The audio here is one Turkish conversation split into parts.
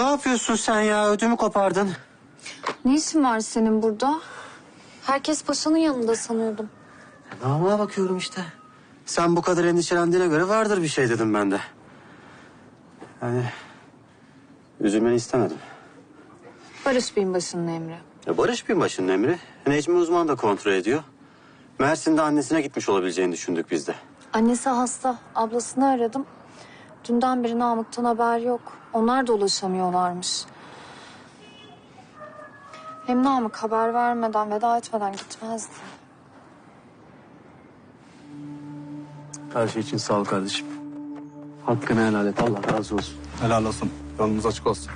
yapıyorsun sen ya? Ödümü kopardın. Ne işin var senin burada? Herkes paşanın yanında sanıyordum. Namına bakıyorum işte. Sen bu kadar endişelendiğine göre vardır bir şey dedim ben de. Yani üzülmeni istemedim. Barış Binbaşı'nın emri. Ya Barış Binbaşı'nın emri. Necmi uzman da kontrol ediyor. Mersin'de annesine gitmiş olabileceğini düşündük biz de. Annesi hasta. Ablasını aradım. Dünden beri Namık'tan haber yok. Onlar da ulaşamıyorlarmış. Hem Namık haber vermeden, veda etmeden gitmezdi. Her şey için sağ ol kardeşim. Hakkını helal et. Allah razı olsun. Helal olsun. Yolunuz açık olsun.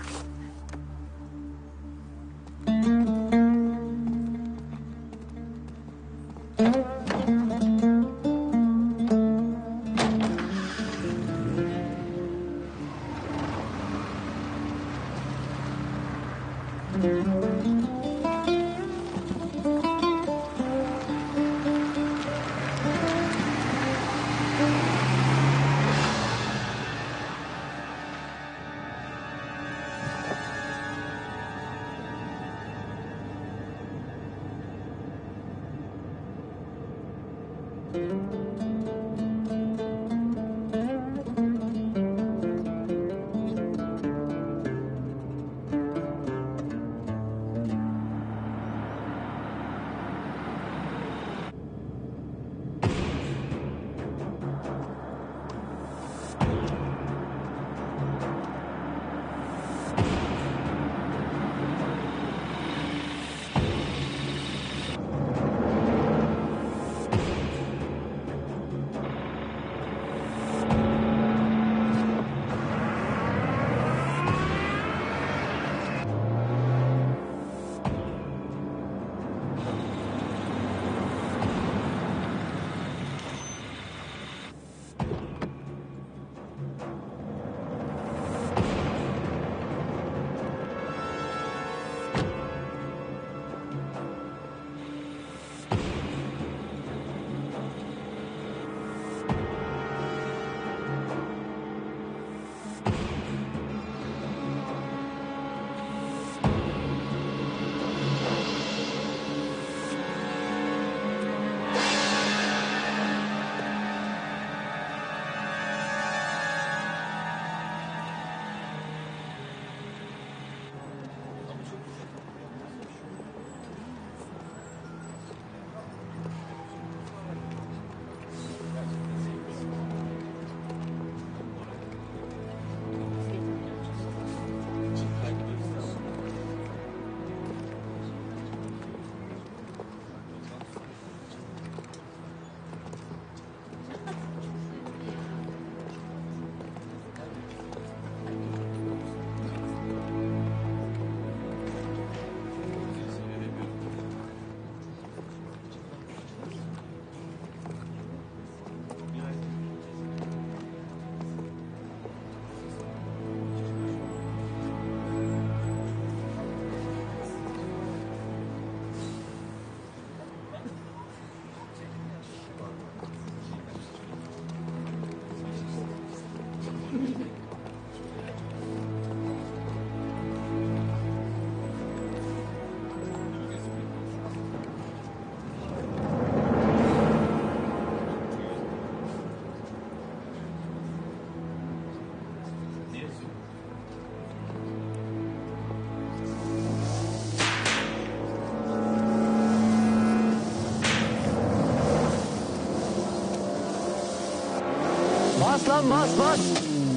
Lan bas bas.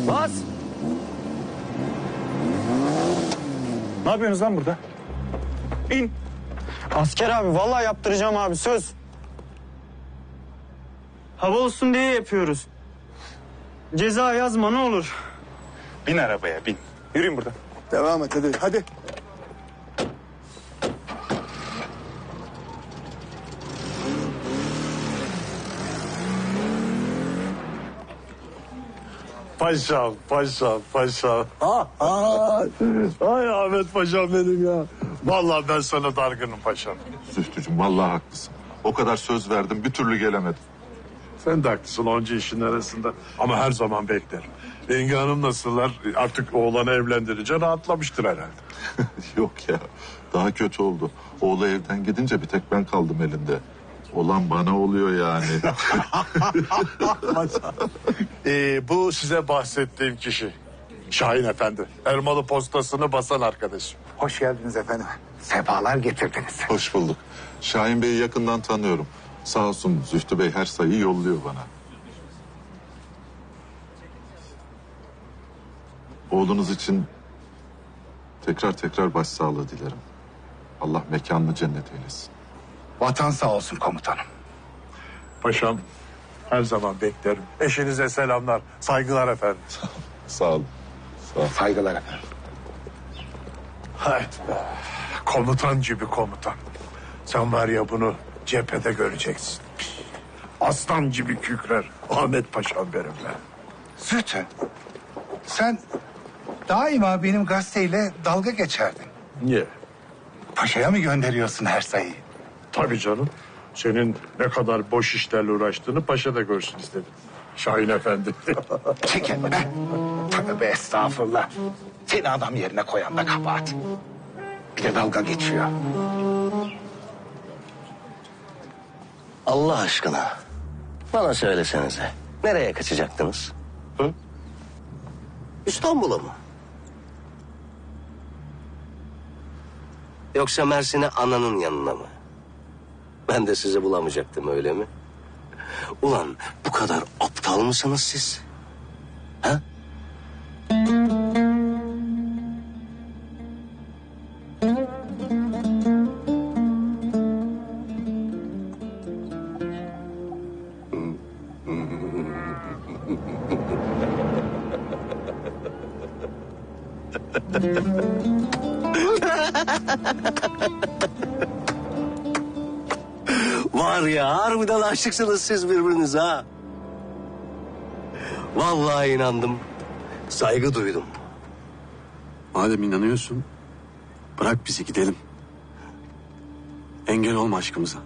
Bas. Ne yapıyorsunuz lan burada? İn. Asker abi vallahi yaptıracağım abi söz. Hava olsun diye yapıyoruz. Ceza yazma ne olur. Bin arabaya bin. Yürüyün buradan. Devam et hadi. Hadi. Paşam, paşam, paşam. Ah, ah. Ay Ahmet paşam benim ya. Vallahi ben sana dargınım paşam. Zühtücüm vallahi haklısın. O kadar söz verdim bir türlü gelemedim. Sen de haklısın onca işin arasında. Ama her zaman beklerim. Yenge Hanım nasıllar? Artık oğlanı evlendirince rahatlamıştır herhalde. Yok ya. Daha kötü oldu. Oğlu evden gidince bir tek ben kaldım elinde. Olan bana oluyor yani. Ee, bu size bahsettiğim kişi. Şahin Efendi. Elmalı postasını basan arkadaşım. Hoş geldiniz efendim. Sefalar getirdiniz. Hoş bulduk. Şahin Bey'i yakından tanıyorum. Sağ olsun Zühtü Bey her sayıyı yolluyor bana. Oğlunuz için tekrar tekrar başsağlığı dilerim. Allah mekanını cennet eylesin. Vatan sağ olsun komutanım. Paşam her zaman beklerim. Eşinize selamlar, saygılar efendim. Sağ olun. Sağ olun. Saygılar efendim. Be. Komutan gibi komutan. Sen var ya bunu cephede göreceksin. Aslan gibi kükrer. Ahmet Paşam benim be. Zühtü, sen daima benim gazeteyle dalga geçerdin. Niye? Paşaya mı gönderiyorsun her sayıyı? Tabii canım. Senin ne kadar boş işlerle uğraştığını paşa da görsün istedim. Şahin Efendi. Çekin be. Tövbe estağfurullah. Seni adam yerine koyan da kabahat. Bir de dalga geçiyor. Allah aşkına bana söylesenize. Nereye kaçacaktınız? Hı? İstanbul'a mı? Yoksa Mersin'e ananın yanına mı? Ben de sizi bulamayacaktım öyle mi? Ulan bu kadar aptal mısınız siz? Ha? Var ya harbiden aşıksınız siz birbirinize ha. Vallahi inandım. Saygı duydum. Madem inanıyorsun bırak bizi gidelim. Engel olma aşkımıza.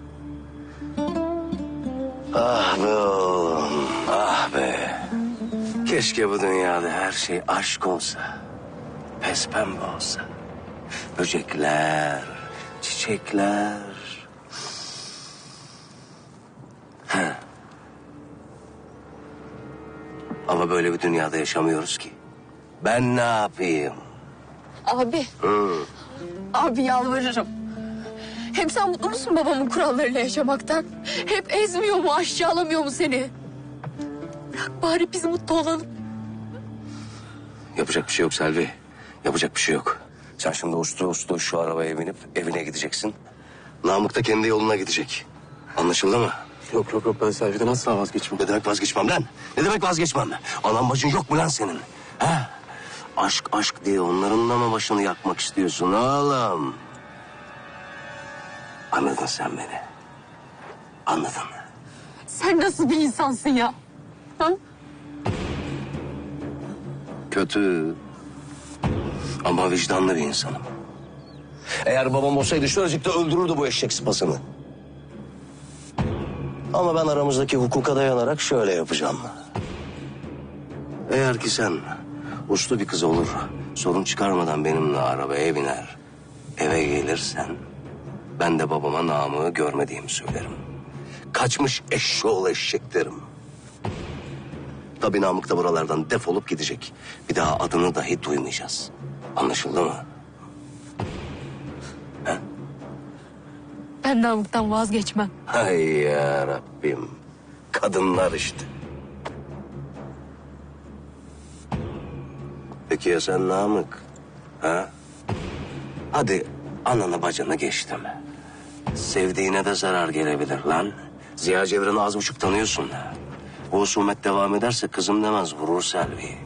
Ah be oğlum, ah be. Keşke bu dünyada her şey aşk olsa. Pes pembe olsa. Böcekler, çiçekler. Ama böyle bir dünyada yaşamıyoruz ki. Ben ne yapayım? Abi. Abi yalvarırım. Hem sen mutlu musun babamın kurallarıyla yaşamaktan? Hep ezmiyor mu, aşağılamıyor mu seni? Bırak bari biz mutlu olalım. Yapacak bir şey yok Selvi. Yapacak bir şey yok. Sen şimdi uslu uslu şu arabaya binip evine gideceksin. Namık da kendi yoluna gidecek. Anlaşıldı mı? Yok yok yok ben Selvi'den asla vazgeçmem. Ne demek vazgeçmem lan? Ne demek vazgeçmem? Anam bacın yok mu lan senin? Ha? Aşk aşk diye onların da mı başını yakmak istiyorsun oğlum? Anladın sen beni. Anladın. Sen nasıl bir insansın ya? Ha? Kötü. Ama vicdanlı bir insanım. Eğer babam olsaydı şuracıkta öldürürdü bu eşek sıpasını. Ama ben aramızdaki hukuka dayanarak şöyle yapacağım. Eğer ki sen uslu bir kız olur, sorun çıkarmadan benimle arabaya biner, eve gelirsen... ...ben de babama namı görmediğimi söylerim. Kaçmış eşşoğlu eşek derim. Tabii Namık da buralardan defolup gidecek. Bir daha adını dahi duymayacağız. Anlaşıldı mı? Ben Namık'tan vazgeçmem. Hay ya Rabbim. Kadınlar işte. Peki ya sen Namık? Ha? Hadi ananı bacını geçtim. Sevdiğine de zarar gelebilir lan. Ziya Cevran'ı az buçuk tanıyorsun. Bu husumet devam ederse kızım demez vurur Selvi'yi.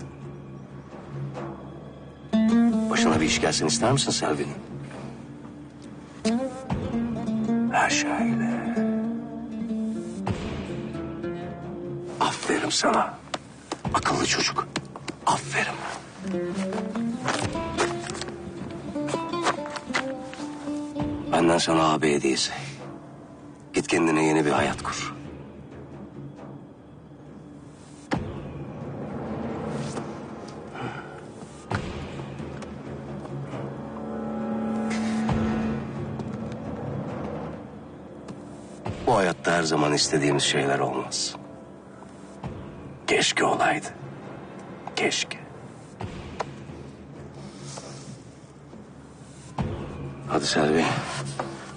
Başına bir iş gelsin ister misin Selvi'nin? Ha. Aferin sana. Akıllı çocuk. Aferin. Benden sana abi hediyesi. Git kendine yeni bir hayat kur. Her zaman istediğimiz şeyler olmaz. Keşke olaydı. Keşke. Hadi Selvi.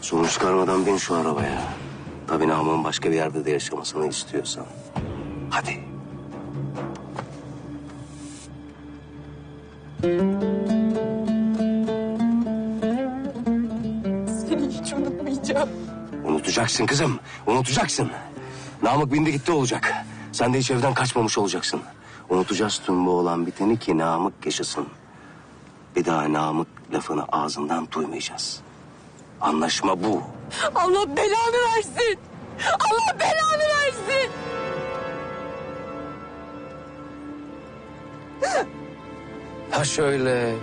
Sorun çıkarmadan bin şu arabaya. Tabii namın başka bir yerde de yaşamasını istiyorsan. Hadi. Seni Unutacaksın kızım. Unutacaksın. Namık bindi gitti olacak. Sen de hiç evden kaçmamış olacaksın. Unutacağız tüm bu olan biteni ki Namık yaşasın. Bir daha Namık lafını ağzından duymayacağız. Anlaşma bu. Allah belanı versin. Allah belanı versin. Ha şöyle